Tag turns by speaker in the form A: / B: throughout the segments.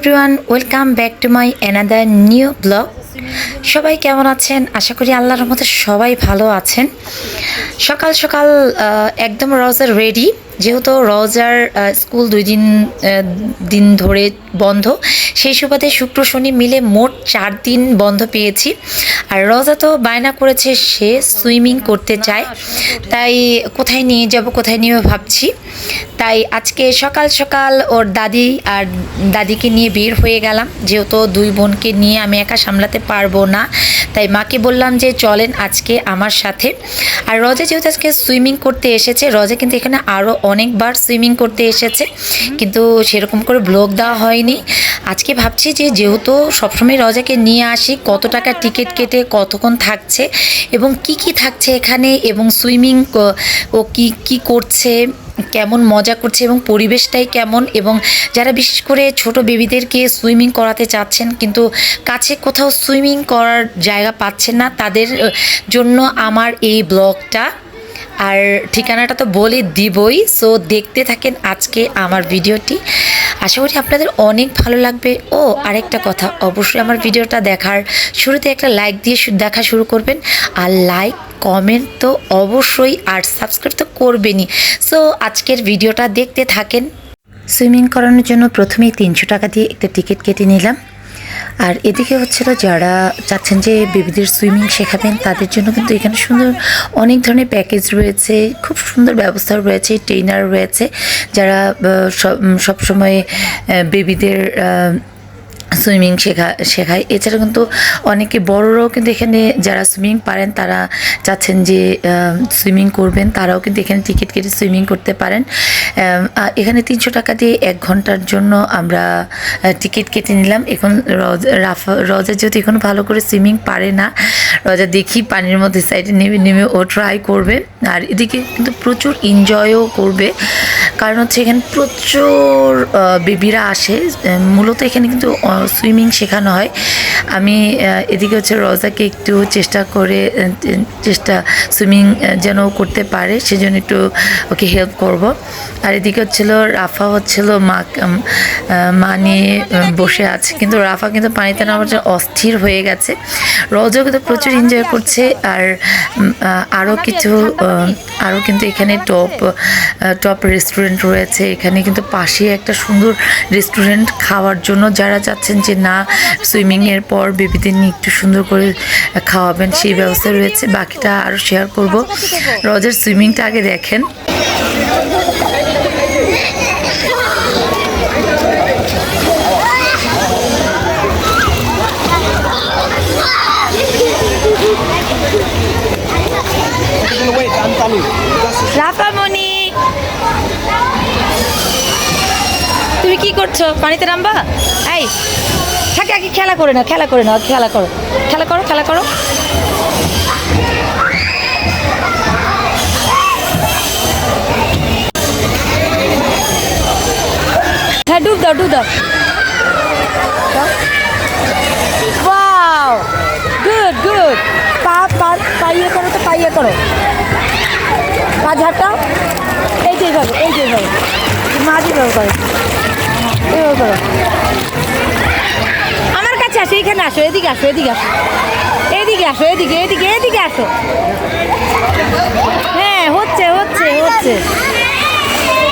A: Everyone, welcome back to my another new blog. সবাই কেমন আছেন? আশা করি আল্লাহর মতো সবাই ভালো আছেন। সকাল সকাল একদম রোজার রেডি যেহেতু রোজার স্কুল দুই দিন দিন ধরে বন্ধ, সেই সুবাদে শুক্র শনি মিলে মোট চার দিন বন্ধ পেয়েছি। আর রোজা তো বায়না করেছে, সে সুইমিং করতে চায়। তাই কোথায় নিয়ে যাব, কোথায় নিয়ে ভাবছি। তাই আজকে সকাল সকাল ওর দাদি আর দাদিকে নিয়ে বের হয়ে গেলাম। যেহেতু দুই বোনকে নিয়ে আমি একা সামলাতে পারব না, তাই মাকে বললাম যে চলেন আজকে আমার সাথে। আর রজা যেহেতু আজকে সুইমিং করতে এসেছে, রজা কিন্তু এখানে আরও অনেকবার সুইমিং করতে এসেছে। কিন্তু সেরকম করে ব্লগ দেওয়া হয়নি। আজকে ভাবছি যে যেহেতু সবসময় রজাকে নিয়ে আসি কত টাকা টিকিট কেটে কতক্ষণ থাকছে এবং কি কি থাকছে এখানে এবং সুইমিং ও কি কি করছে কেমন মজা করছে এবং পরিবেশটাই কেমন এবং যারা বিশেষ করে ছোট বেবিদেরকে সুইমিং করাতে চাচ্ছেন কিন্তু কাছে কোথাও সুইমিং করার জায়গা পাচ্ছেন না তাদের জন্য আমার এই ব্লগটা আর ঠিকানাটা তো বলে দিবই সো দেখতে থাকেন আজকে আমার ভিডিওটি। আশা করি আপনাদের অনেক ভালো লাগবে। ও, আরেকটা কথা, অবশ্যই আমার ভিডিওটা দেখার শুরুতে একটা লাইক দিয়ে দেখা শুরু করবেন। আর লাইক কমেন্ট তো অবশ্যই, আর সাবস্ক্রাইব তো করবেনই। সো আজকের ভিডিওটা দেখতে থাকেন। সুইমিং করানোর জন্য প্রথমেই তিনশো টাকা দিয়ে একটা টিকিট কেটে নিলাম। আর এদিকে হচ্ছিল যারা চাচ্ছেন যে বেবিদের সুইমিং শেখাবেন, তাদের জন্য কিন্তু এখানে সুন্দর অনেক ধরনের প্যাকেজ রয়েছে, খুব সুন্দর ব্যবস্থা রয়েছে ট্রেনার রয়েছে, যারা সব, সবসময় বেবিদের সুইমিং শেখা, শেখায়। এছাড়া কিন্তু অনেকে বড়রাও কিন্তু এখানে যারা সুইমিং পারেন, তারা চাচ্ছেন যে সুইমিং করবেন। তারাও কিন্তু এখানে টিকিট কেটে সুইমিং করতে পারেন। এখানে তিনশো টাকা দিয়ে এক ঘণ্টার জন্য আমরা টিকিট কেটে নিলাম। এখন রজ, রাফা, রজা যেহেতু এখন ভালো করে সুইমিং পারে না, রজা দেখি পানির মধ্যে সাইডে নেমে নেমে ও ট্রাই করবে। আর এদিকে কিন্তু প্রচুর এনজয়ও করবে। কারণ হচ্ছে এখানে প্রচুর বেবিরা আসে। মূলত এখানে কিন্তু সুইমিং শেখানো হয়। আমি এদিকে হচ্ছে রজাকে একটু চেষ্টা করে চেষ্টা সুইমিং যেন করতে পারে সেজন্য একটু ওকে হেল্প করব। আর এদিকে হচ্ছিল রাফা হচ্ছিল মা মা নিয়ে বসে আছে। কিন্তু রাফা কিন্তু পানিতে নামার জন্য অস্থির হয়ে গেছে। রজও কিন্তু প্রচুর এনজয় করছে। আর আরও কিছু আরও কিন্তু এখানে টপ টপ রেস্টুরেন্ট রয়েছে। এখানে কিন্তু পাশে একটা সুন্দর রেস্টুরেন্ট খাওয়ার জন্য যারা যাচ্ছেন যে না সুইমিংয়ের পর বেবিদের নিয়ে একটু সুন্দর করে খাওয়াবেন সেই ব্যবস্থা রয়েছে। বাকিটা আরও শেয়ার করব। রজের সুইমিংটা আগে দেখেন। রাফামণি তুমি কি করছ? পানিতে নামবা? এই, থাকে আগে খেলা করে না খেলা করে না খেলা করো। খেলা করো খেলা করো। হ্যাঁ ডুব দাও ডুব দাও। গুড গুড পা পা, পাইয়ে করো তো, পাইয়ে করো। ঝাড়টাও এই যে এইভাবে, এই যে এইভাবে। মা যেভাবে করে। এইভাবে করো। আমার কাছে আসো এইখানে আসো, এদিকে আসো এদিকে আসো। এদিকে আসো, এদিকে এদিকে এদিকে আসো। হ্যাঁ হচ্ছে হচ্ছে হচ্ছে।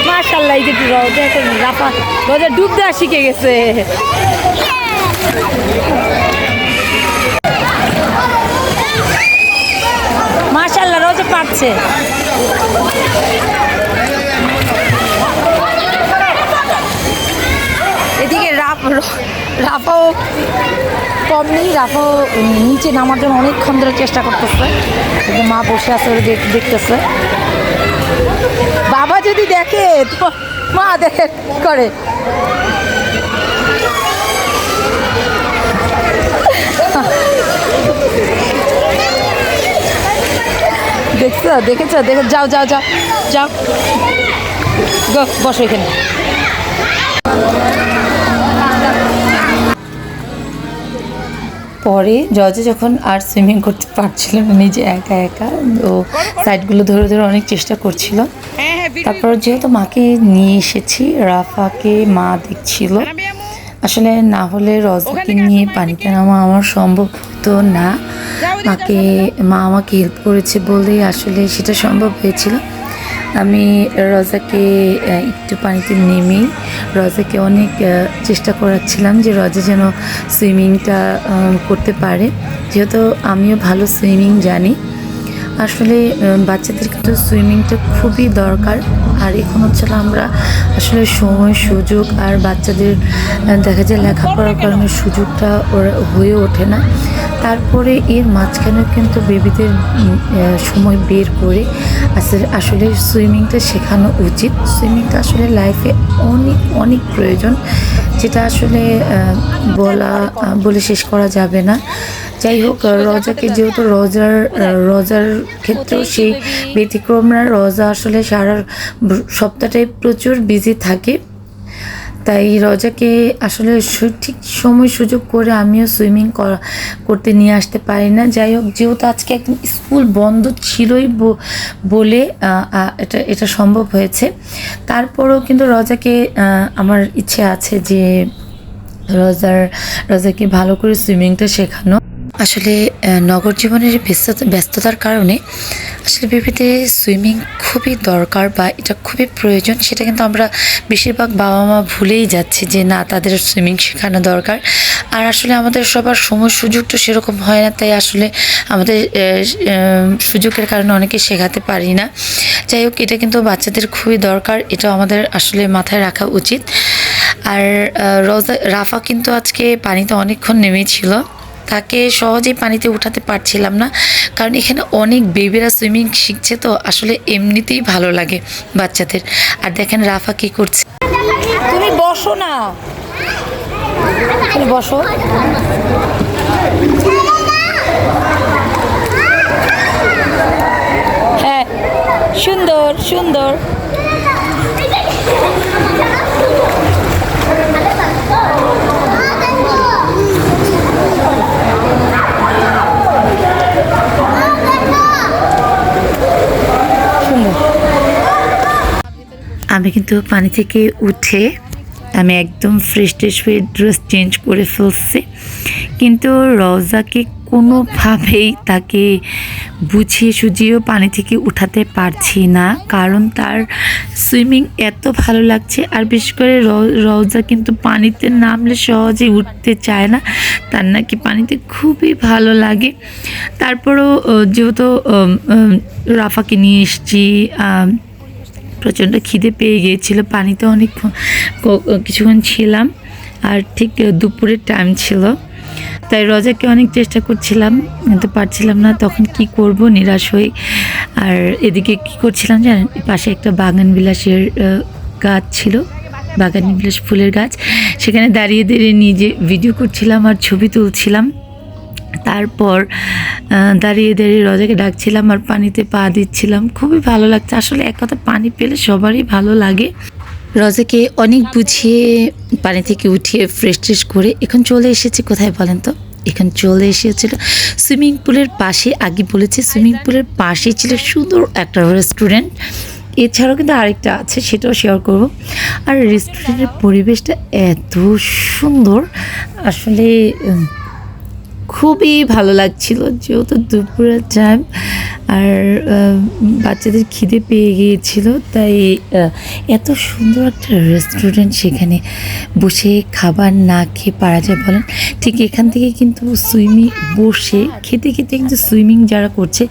A: মার্শাল্লাহ এই যে একটা রাফা। রোজা ডুব দেওয়া শিখে গেছে। মার্শাল্লাহ রোজা পারছে এদিকে রাফ রাফাও কম নেই, রাফাও নিচে নামার জন্য অনেকক্ষণ ধরে চেষ্টা করতেছে। কিন্তু মা বসে আছে দেখতেছে। বাবা যদি দেখে তো মা দেখে করে। দেখছ? দেখেছ? দেখে যাও যাও যাও যাও। বসো এখানে। পরে জজে যখন আর সুইমিং করতে পারছিল না নিজে একা একা ও সাইডগুলো ধরে ধরে অনেক চেষ্টা করছিল। তারপর যেহেতু মাকে নিয়ে এসেছি রাফাকে মা দেখছিল আসলে না হলে রজাকে নিয়ে পানিতে নামা আমার সম্ভব হতো না। মাকে মা আমাকে হেল্প করেছে বলেই আসলে সেটা সম্ভব হয়েছিল। আমি রজাকে একটু পানিতে নেমেই রজাকে অনেক চেষ্টা করাচ্ছিলাম যে রজা যেন সুইমিংটা করতে পারে। যেহেতু আমিও ভালো সুইমিং জানি। আসলে বাচ্চাদের কিন্তু সুইমিংটা খুবই দরকার। আর এখন হচ্ছে আমরা আসলে সময়, সুযোগ আর বাচ্চাদের দেখা যায় লেখাপড়ার কারণে সুযোগটা ওরা হয়ে ওঠে না। তারপরে এর মাঝখানে কিন্তু বেবিদের সময় বের করে আসলে আসলে সুইমিংটা শেখানো উচিত। সুইমিংটা আসলে লাইফে অনেক অনেক প্রয়োজন। যেটা আসলে বলা বলে শেষ করা যাবে না। যাই হোক রজাকে যেহেতু রজার রজার ক্ষেত্রেও সেই ব্যতিক্রম না, রজা আসলে সারা সপ্তাহটাই প্রচুর বিজি থাকে। তাই রজাকে আসলে সঠিক সময় সুযোগ করে আমিও সুইমিং করতে নিয়ে আসতে পারি না। যাই হোক যেহেতু আজকে একদম স্কুল বন্ধ ছিলই বলে এটা এটা সম্ভব হয়েছে। তারপরেও কিন্তু রজাকে আমার ইচ্ছে আছে যে রজার, রজাকে ভালো করে সুইমিংটা শেখানো। আসলে নগর জীবনের ব্যস্ততা ব্যস্ততার কারণে আসলে বেবিতে সুইমিং খুবই দরকার বা এটা খুবই প্রয়োজন। সেটা কিন্তু আমরা বেশিরভাগ বাবা মা ভুলেই যাচ্ছি যে না, তাদের সুইমিং শেখানো দরকার। আর আসলে আমাদের সবার সময় সুযোগ তো সেরকম হয় না, তাই আসলে আমাদের সুযোগের কারণে অনেকে শেখাতে পারি না। যাই হোক, এটা কিন্তু বাচ্চাদের খুবই দরকার এটা আমাদের আসলে মাথায় রাখা উচিত। আর রোজা, রাফা কিন্তু আজকে পানিতে অনেকক্ষণ নেমেছিল। তাকে সহজেই পানিতে উঠাতে পারছিলাম না। কারণ এখানে অনেক বেবিরা সুইমিং শিখছে তো আসলে এমনিতেই ভালো লাগে বাচ্চাদের। আর দেখেন রাফা কি করছে। তুমি বসো না। তুমি বসো হ্যাঁ সুন্দর সুন্দর আমি কিন্তু পানি থেকে উঠে আমি একদম ফ্রেশ ট্রেশ হয়ে ড্রেস চেঞ্জ করে ফেলছি। কিন্তু রওজাকে কোনোভাবেই তাকে বুঝিয়ে সুঝিয়েও পানি থেকে উঠাতে পারছি না। কারণ তার সুইমিং এত ভালো লাগছে, আর বিশেষ করে রওজা কিন্তু পানিতে নামলে সহজে উঠতে চায় না। তার নাকি পানিতে খুবই ভালো লাগে। তারপরও যেহেতু রাফাকে নিয়ে এসছি প্রচণ্ড খিদে পেয়ে গিয়েছিল, পানিতে অনেক কিছুক্ষণ ছিলাম, আর ঠিক দুপুরের টাইম ছিল। তাই রজাকে অনেক চেষ্টা করছিলাম, কিন্তু পারছিলাম না, তখন কি করব, নিরাশ হয়ে আর এদিকে কি করছিলাম জানেন, পাশে একটা বাগান বিলাসের গাছ ছিল, বাগান বিলাস ফুলের গাছ। সেখানে দাঁড়িয়ে দাঁড়িয়ে নিজে ভিডিও করছিলাম আর ছবি তুলছিলাম। তারপর দাঁড়িয়ে দাঁড়িয়ে রজাকে ডাকছিলাম আর পানিতে পা দিচ্ছিলাম। খুবই ভালো লাগছে। আসলে এক কথা, পানি পেলে সবারই ভালো লাগে। রজাকে অনেক বুঝিয়ে পানি থেকে উঠিয়ে ফ্রেশ ট্রেশ করে এখন চলে এসেছি। কোথায় বলেন তো? এখন চলে এসেছিল সুইমিং পুলের পাশে। আগে বলেছি, সুইমিং পুলের পাশে ছিল সুন্দর একটা রেস্টুরেন্ট এছাড়াও কিন্তু আরেকটা আছে, সেটাও শেয়ার করব। আর রেস্টুরেন্টের পরিবেশটা এত সুন্দর। আসলে খুবই ভালো লাগছিল যেহেতু দুপুরের টাইম আর বাচ্চাদের খিদে পেয়ে গিয়েছিল, তাই এত সুন্দর একটা রেস্টুরেন্ট সেখানে বসে খাবার না খেয়ে পারা যায় বলেন। ঠিক এখান থেকে কিন্তু সুইমিং বসে, খেতে খেতে কিন্তু সুইমিং যারা করছে,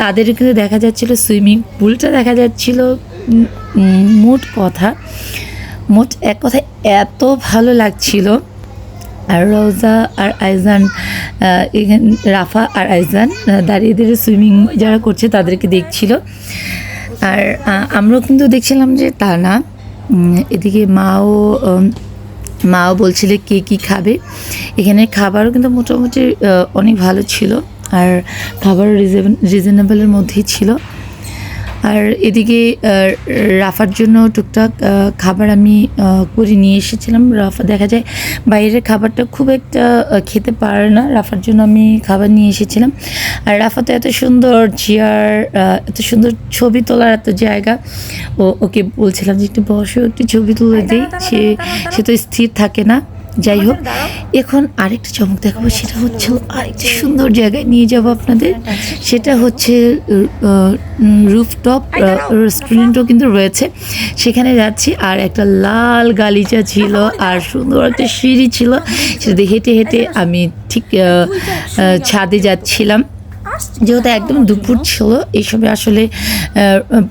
A: তাদের কিন্তু দেখা যাচ্ছিল সুইমিং পুলটা দেখা যাচ্ছিল মোট কথা, মোট এক কথায় এত ভালো লাগছিল। আর রোজা আর আইজান এখানে, রাফা আর আইজান দাঁড়িয়ে দাঁড়িয়ে সুইমিং যারা করছে তাদেরকে দেখছিল। আর আমরাও কিন্তু দেখছিলাম যে তা না। এদিকে মাও মাও বলছিল কে কী খাবে। এখানে খাবারও কিন্তু মোটামুটি অনেক ভালো ছিল। আর খাবার রিজনেবলের মধ্যেই ছিল। আর এদিকে রাফার জন্য টুকটাক খাবার আমি করে নিয়ে এসেছিলাম। রাফা দেখা যায় বাইরের খাবারটা খুব একটা খেতে পারে না। রাফার জন্য আমি খাবার নিয়ে এসেছিলাম। আর রাফা তো এত সুন্দর চেয়ার এত সুন্দর ছবি তোলার এত জায়গা। ও ওকে বলছিলাম যে একটু বসো একটু ছবি তুলে দিই। সে সে তো স্থির থাকে না। যাই হোক এখন আরেকটা চমক দেখাবো সেটা হচ্ছে আরেকটি সুন্দর জায়গায় নিয়ে যাব আপনাদের। সেটা হচ্ছে রুফটপ রেস্টুরেন্টও কিন্তু রয়েছে। সেখানে যাচ্ছি আর একটা লাল গালিচা ছিল আর সুন্দর একটা সিঁড়ি ছিল। সেটা হেঁটে হেঁটে আমি ঠিক ছাদে যাচ্ছিলাম। যেহেতু একদম দুপুর ছিল এই সময় আসলে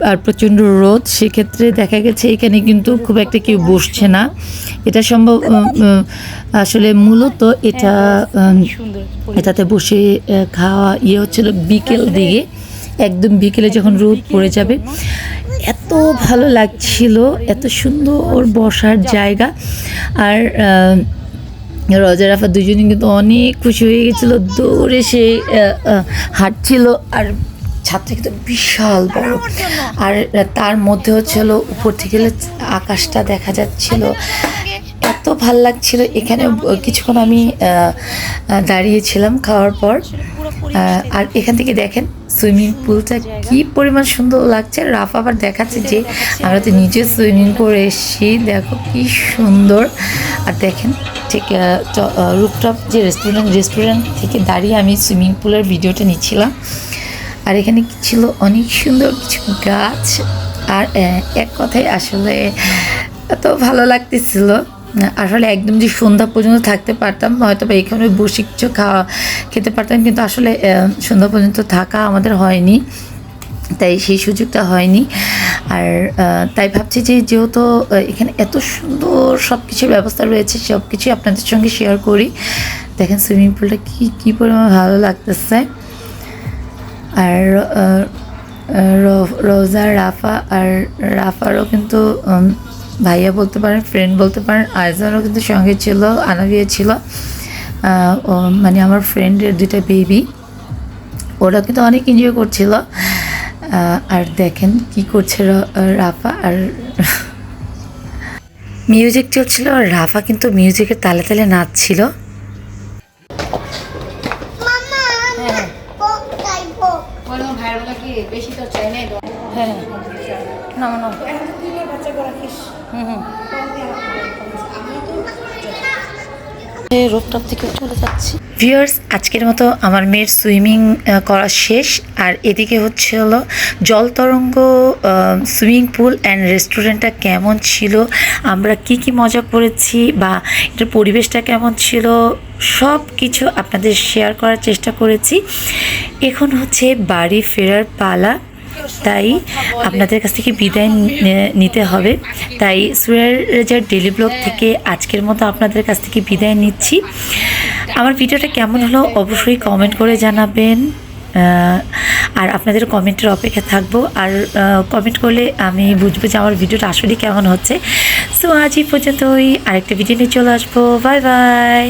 A: আর প্রচণ্ড রোদ সেক্ষেত্রে দেখা গেছে এখানে কিন্তু খুব একটা কেউ বসছে না। এটা সম্ভব আসলে মূলত এটা এটাতে বসে খাওয়া ইয়ে হচ্ছিল বিকেল দিকে। একদম বিকেলে যখন রোদ পড়ে যাবে। এত ভালো লাগছিল এত সুন্দর বসার জায়গা। আর রজা রাফা দুজনে কিন্তু অনেক খুশি হয়ে গেছিল, দৌড়ে সে হাঁটছিল আর ছাদটা কিন্তু বিশাল বড়। আর তার মধ্যে হচ্ছিল উপর থেকে আকাশটা দেখা যাচ্ছিল। এত ভালো লাগছিল। এখানে কিছুক্ষণ আমি দাঁড়িয়েছিলাম খাওয়ার পর। আর এখান থেকে দেখেন সুইমিং পুলটা কি পরিমাণ সুন্দর লাগছে। রাফ আবার দেখাচ্ছে যে আমরা তো নিচে সুইমিং করে এসেছি। দেখো কি সুন্দর। আর দেখেন ঠিক রুপটপ যে রেস্টুরেন্ট রেস্টুরেন্ট থেকে দাঁড়িয়ে আমি সুইমিং পুলের ভিডিওটা নিচ্ছিলাম। আর এখানে ছিল? অনেক সুন্দর কিছু গাছ। আর এক কথায় আসলে এত ভালো লাগতেছিল। আসলে একদম যে সন্ধ্যা পর্যন্ত থাকতে পারতাম হয়তো বা এখানে বসে কিছু খাওয়া, খেতে পারতাম, কিন্তু আসলে সন্ধ্যা পর্যন্ত থাকা আমাদের হয়নি। তাই সেই সুযোগটা হয়নি। আর তাই ভাবছি যে যেহেতু এখানে এত সুন্দর সব কিছুর ব্যবস্থা রয়েছে সব কিছুই আপনাদের সঙ্গে শেয়ার করি। দেখেন সুইমিং পুলটা কি, কী পরিমাণ ভালো লাগতেছে। আর রোজা, রাফা, আর রাফারও কিন্তু ভাইয়া বলতে পারেন ফ্রেন্ড বলতে পারেন আয়জারও কিন্তু সঙ্গে ছিল, আনাবিয়া ছিল। মানে আমার ফ্রেন্ডের দুইটা বেবি ওরা কিন্তু অনেক এনজয় করছিল। আর দেখেন কি করছে র- রাফা আর মিউজিক চলছিল আর রাফা কিন্তু মিউজিকের তালে তালে নাচছিল। হ্যাঁ। না না। রোপটপ থেকে চলে যাচ্ছি। ভিউয়ার্স, আজকের মতো আমার মেয়ের সুইমিং করা শেষ। আর এদিকে হচ্ছে হলো জল তরঙ্গ সুইমিং পুল অ্যান্ড রেস্টুরেন্টটা কেমন ছিল, আমরা কি কি মজা করেছি বা এটার পরিবেশটা কেমন ছিল সব কিছু আপনাদের শেয়ার করার চেষ্টা করেছি। এখন হচ্ছে বাড়ি ফেরার পালা। তাই আপনাদের কাছ থেকে বিদায় নিতে হবে। তাই সুরের রেজার ডেলি ব্লগ থেকে আজকের মতো আপনাদের কাছ থেকে বিদায় নিচ্ছি। আমার ভিডিওটা কেমন হলো অবশ্যই কমেন্ট করে জানাবেন। আর আপনাদের কমেন্টের অপেক্ষা থাকব। আর কমেন্ট করলে আমি বুঝব যে আমার ভিডিওটা আসলে কেমন হচ্ছে। সো আজ এই পর্যন্তই। আরেকটা ভিডিও নিয়ে চলে আসব। Bye bye